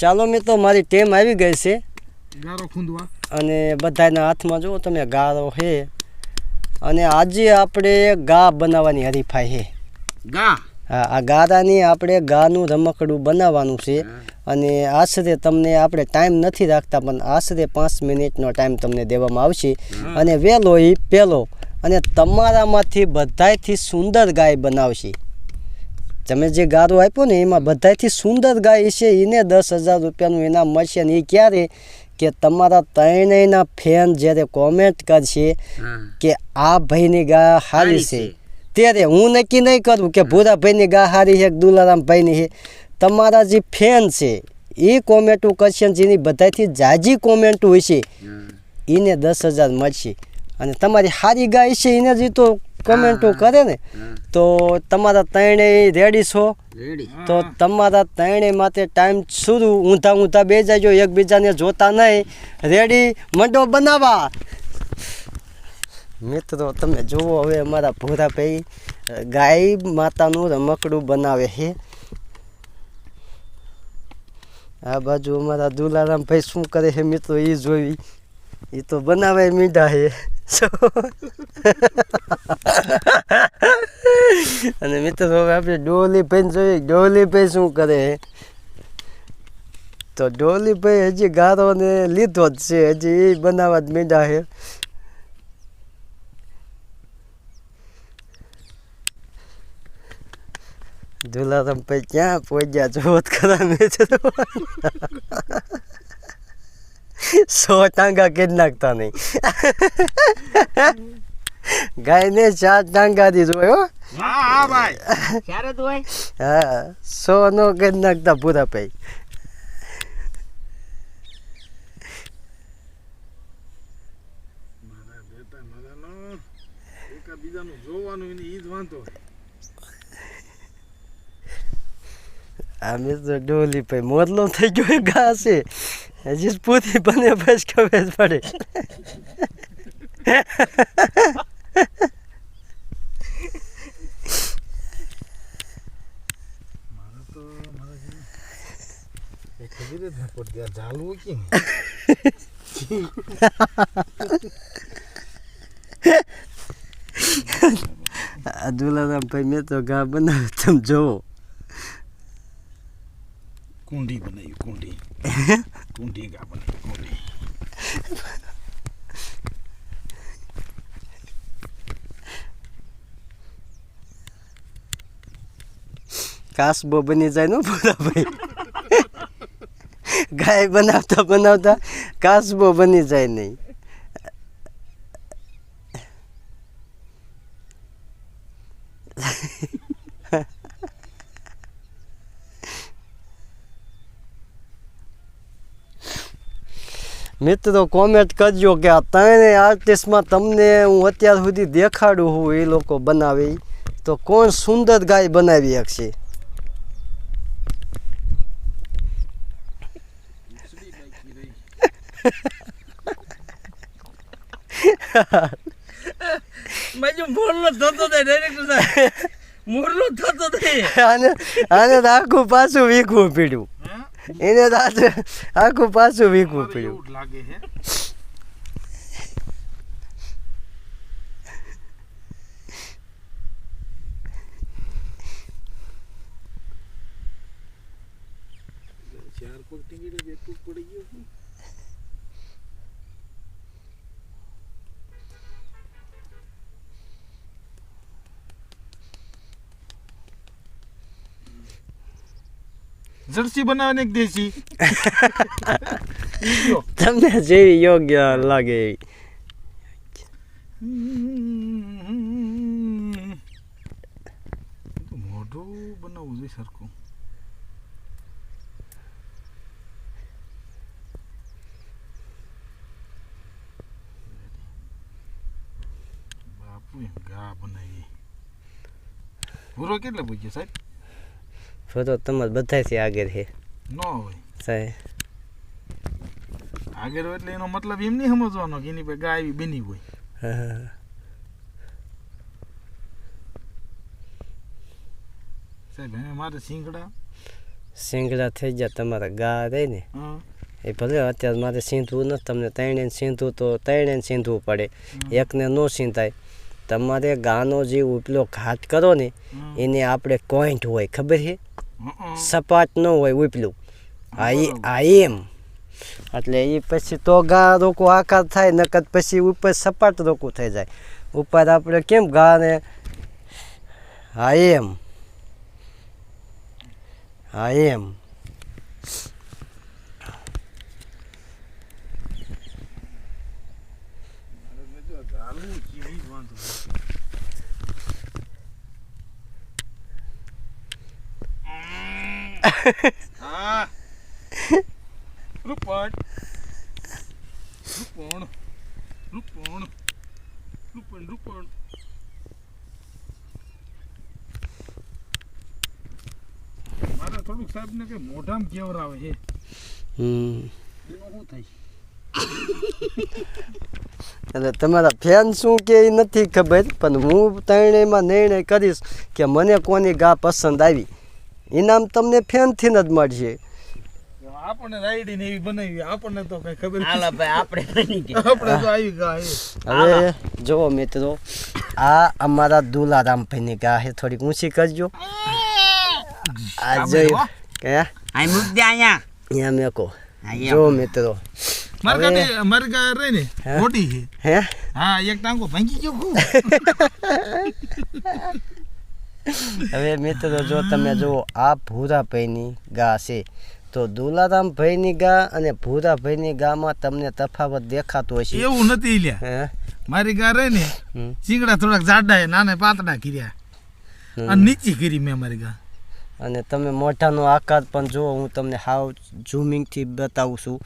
ચાલો મિત્રો મારી ટેમ આવી ગઈ છે. ગારો ખૂંદવા. અને બધાના હાથમાં જુઓ તમે ગારો છે. અને આજે આપણે ગા બનાવવાની હરીફાઈ છે. ગા? હા આ ગારાની આપણે ગાનું રમકડું બનાવવાનું છે. અને આશરે તમને આપણે ટાઈમ નથી રાખતા પણ આશરે પાંચ મિનિટનો ટાઈમ તમને દેવામાં આવશે. અને વહેલો એ પહેલો અને તમારામાંથી બધાયથી સુંદર ગાય બનાવશે. તમે જે ગારો આપ્યો ને એમાં બધાયથી સુંદર ગાય છે એને દસ હજાર રૂપિયાનું ઇનામ મળશે અને એ ક્યારે? કે તમારા ત્રણેયના ફેન જ્યારે કોમેન્ટ કરશે કે આ ભાઈની ગા હારી છે. ત્યારે હું નક્કી નહીં કરું કે ભૂરાભાઈની ગા સારી છે કે દુલારામભાઈની છે. તમારા જે ફેન છે એ કોમેન્ટો કરશે જેની બધાથી જાજી કોમેન્ટો હશે એને દસ હજાર મળશે. અને તમારી સારી ગાય છે એને જે તો કોમેન્ટો કરે ને તો તમારા ત્રણેય રેડી છો? તો તમારા ત્રણેય માટે ટાઈમ શરૂ ઊંધા ઊંધા બે જાજો એકબીજાને જોતા નહીં. રેડી મંડો બનાવવા મિત્રો તમે જુઓ હવે અમારા ભોરાભાઈ ગાય માતાનું રમકડું બનાવે છે. આ બાજુ અમારા દુલારામભાઈ શું કરે છે મિત્રો એ જોઈ. એ તો બનાવે મીઠા છે અને મિત્રો, હવે આપણે ડોલીભાઈ જોઈએ. ડોલીભાઈ શું કરે? તો ડોલીભાઈ હજી ગારો ને લીધો જ છે. હજી એ બનાવવા જ મીઠા છે દુલારામભાઈ ક્યાં પહોંચ્યા જોત ખરા મેં સો ટાંગા કે નાખતા નહીં? ગાયને ચાર ટાંગા દીધો હો. હા હા ભાઈ. ક્યારે તું હોય? હા સો નો કે નાખતા પૂરા પૈ મારા બેટા મારાનો. એકા બીજાનું જોવાનું એને ઈ જ વાંધો. આમે તો ડોલી ભાઈ મોરલો થઈ ગયો એ ઘા છે હજી પૂરી બને બસ ખબર જ પડે દુલારામ ભાઈ મેં તો ઘા બનાવ્યો તમે જોવો કુંડી બનાવી કુંડી कुंडी का अपन कुंडी कास बबने जानु पुरा भाइ गाई बनाउँदा बनाउँदा कास पनि जाय नै મિત્રો કોમેન્ટ કરજો કે આ ત્રણે આર્ટિસ્ટમાં તમને હું અત્યાર સુધી દેખાડું હું એ લોકો બનાવે. તો કોણ સુંદર ગાય બનાવી શકશે? આને આને આખું પાછું વીખવું પીડ્યું. એને તો આખું- પાછું મારે પીડ્યું લાગે છે. ચાર પગ ટીંગીડે બે પડી ગયો. જર્સી બનાવવાની એક દેશી. તમને જેવી યોગ્ય લાગે એવી. મોઢું બનાવવું જોઈએ સરખું. બાપુ ગા બનાવી પૂરો કેટલે પૂછ્યો સાહેબ? ફોટો તમારે બધાથી આગળ છે. ન હોય. સાહેબ. આગળ એટલે એનો મતલબ એમ નહીં સમજવાનો કે એની પાસે ગાય એવી બની હોય. હા. સાહેબ હવે મારે સિંગડા સિંગડા થઈ ગયા તમારા ગા રહે ને. એ ભલે અત્યારે મારે સીંધવું નથી તમને ત્રણે સીંધવું તો ત્રણે સીંધવું પડે. એકને ન સીંધાય. તમારે ગાનો જે ઉપલો ઘાટ કરો ને એને આપણે કોઈન્ટ હોય ખબર છે? સપાટ ન હોય ઉપલું. આ આ એમ. એટલે એ પછી તો ગા રોકો આકાર થાય નકર પછી ઉપર સપાટ રોકું થઈ જાય. ઉપર આપણે કેમ ગાને? હા એમ. હા એમ. હા. રૂપણ. રૂપણ. રૂપણ. રૂપણ રૂપણ. મારે થોડુંક સાહેબ ને કે મોઢામાં કેવરાવે છે. હમ. શું થાય? એટલે તમારા ફેન શું કે એ નથી ખબર પણ હું ત્રણેયમાં નિર્ણય કરીશ કે મને કોની ગા પસંદ આવી. ઇનામ તમને ફેનથી જ મળશે. આપણને રાઈડી ને એવી બનાવી આપણને તો કઈ ખબર હાલો ભાઈ આપણે બની ગયા. આપણે તો આવી ગયા હવે જુઓ મિત્રો આ અમારા દુલારામભાઈની ગા છે થોડીક ઊંચી કરજો. આ જોયું કે આ? અહીંયા. અહીંયા મેકો. જો મિત્રો. રહી ને હે? મોટી છે. હે? હા એક ટાંગો ભાંગી ગયો હવે મિત્રો જો તમે જુઓ આ ભૂરાભાઈની ગા છે. તો દુલારામભાઈની ગા અને ભૂરાભાઈની ગામાં તમને તફાવત દેખાતો હશે એવું નથી લ્યા મારી ગા રહી ને ચીંગડા થોડાક જાડા નાને પાતળા કર્યા. અને નીચી કરી મેં મારી ગા. અને તમે મોઢાનો આકાર પણ જુઓ હું તમને હાવ ઝૂમિંગથી બતાવું છું.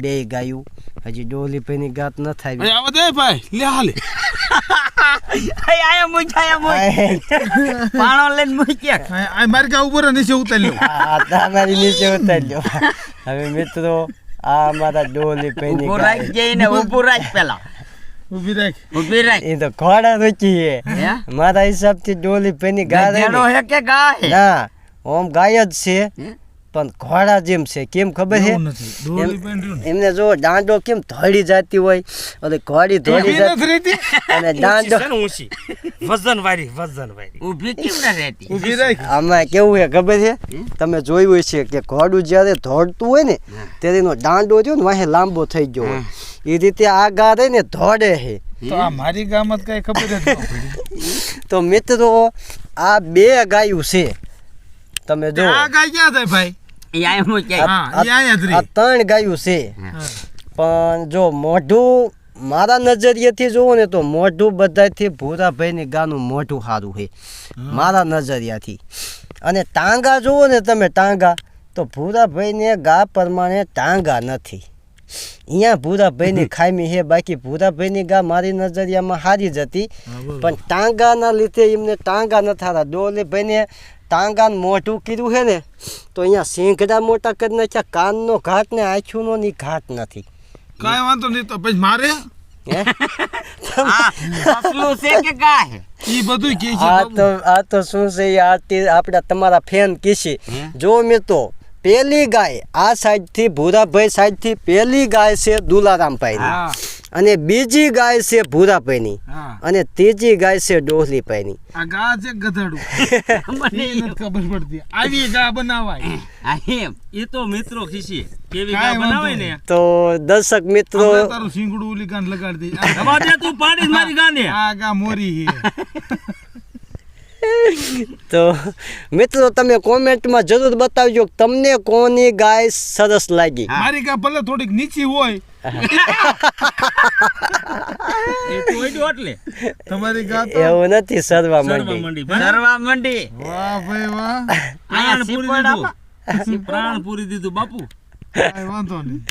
બે ગાયું. હજી ડોલીભાઈની ગાત ન થાય. ભાઈ લે હાલે. આય મૂક આયા મૂક પાણો લઈને મૂક્યા આ મારી ગા ઉપર નીચે ઉતારી લો આ તમારી નીચે ઉતારી હવે મિત્રો આ અમારા ડોલીભાઈની ઊભું ગાય રાખ જઈને ઊભું રાખ. પેલા ઊભી રાખ ઊભી રાખ એ તો ઘોડા રૂચી હે? મારા હિસાબથી ડોલીભાઈની ગા રહી હે કે ગા ના ઓમ ગાય જ છે. હે? પણ ઘોડા જેમ છે કેમ ખબર છે? એમને જો દાંડો કેમ ધોળી જતી હોય? અને ઘોડી ધોડી જતી અને દાંડો વજન વારી વજન વારી. ઊભી કેમ ના રહેતી? ઊભી રાખ. આમાં કેવું છે ખબર છે? તમે જોયું છે કે ઘોડું જ્યારે ધોડતું હોય ને ત્યારે એનો દાંડો થયો ને વાહે લાંબો થઈ ગયો હોય. એ રીતે આ ગા ને ધોડે છે. તો આ મારી ગામત કઈ ખબર જ તો મિત્રો આ બે ગાયું છે. તમે જો આ ગાય ક્યાં થાય ભાઈ? ત્રણ ગાયું છે. પણ જો મોઢું મારા નજરિયેથી જોવો ને તો મોઢું બધાથી ભૂરાભાઈની ગાનું મોઢું સારું છે. મારા નજરિયાથી. અને ટાંગા જુઓ ને તમે ટાંગા તો ભૂરાભાઈને ગા પ્રમાણે ટાંગા નથી. અહીંયા ભૂરાભાઈની ખામી છે બાકી ભૂરાભાઈની ગા મારી નજરિયામાં સારી જ હતી. પણ ટાંગાના લીધે એમને ટાંગા ન થતા. ડોલીભાઈને ટાંગાનું મોઢું કીધું છે ને તો અહીંયા સિંઘડા મોટા કરી નાખ્યા કાનનો ઘાટ ને આંખોનો ની ઘાટ નથી. કાંઈ વાંધો નહીં તો પછી મારે? હે? આ અસલું છે કે ગા હે ઈ બધું કે છે આ તો શું છે એ આપણા તમારા ફેન કીશી. હે? જો મિત્રો પેલી ગાય આ સાઈડથી ભૂરાભાઈ સાઈડથી પેલી ગાય છે દુલારામભાઈની હા. અને બીજી ગાય છે ભૂરા પૈની. અને ત્રીજી ગાય છે ડોહલીભાઈની આ ગા છે ગધડું. મને ખબર પડતી. આવી ગા બનાવાય. આ એમ. એ તો મિત્રો ખીસી. કેવી ગા બનાવે ને તો દર્શક મિત્રો તારું સિંગડું ઉલી ગાન લગાડી દે. દે તું પાડી મારી ગાને. આ ગા મોરી છે તો મિત્રો તમે કોમેન્ટમાં જરૂર બતાવજો તમને કોની ગાય સરસ લાગી? મારી ગાય ભલે થોડીક નીચી હોય તમારી એવું નથી સરવા મંડી. સરવા મંડી. વાહ ભાઈ વાહ. પ્રાણ પૂરી દીધું. પ્રાણ પૂરી દીધું બાપુ. વાંધો નહીં.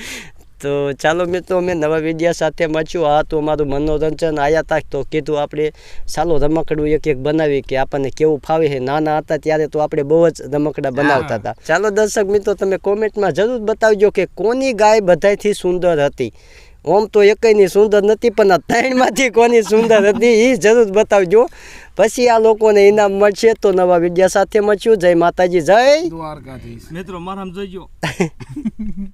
તો ચાલો મિત્રો અમે નવા વીડિયો સાથે મળશું. આ તો અમારું મનોરંજન આયા તા તો કીધું આપણે ચાલો રમકડું એક એક બનાવી કે આપણને કેવું ફાવે છે. નાના હતા ત્યારે તો આપણે બહુ જ રમકડા બનાવતા હતા. ચાલો દર્શક મિત્રો તમે કોમેન્ટમાં જરૂર બતાવજો કે કોની ગાય બધાયથી સુંદર હતી. ઓમ તો એકયની સુંદર નથી પણ આ ત્રણમાંથી કોની સુંદર હતી એ જરૂર બતાવજો. પછી આ લોકોને ઇનામ મળશે તો નવા વિડીયા સાથે મળશું. જય માતાજી જય દ્વારકાધીશ. મિત્રો મારામાં જોઈજો.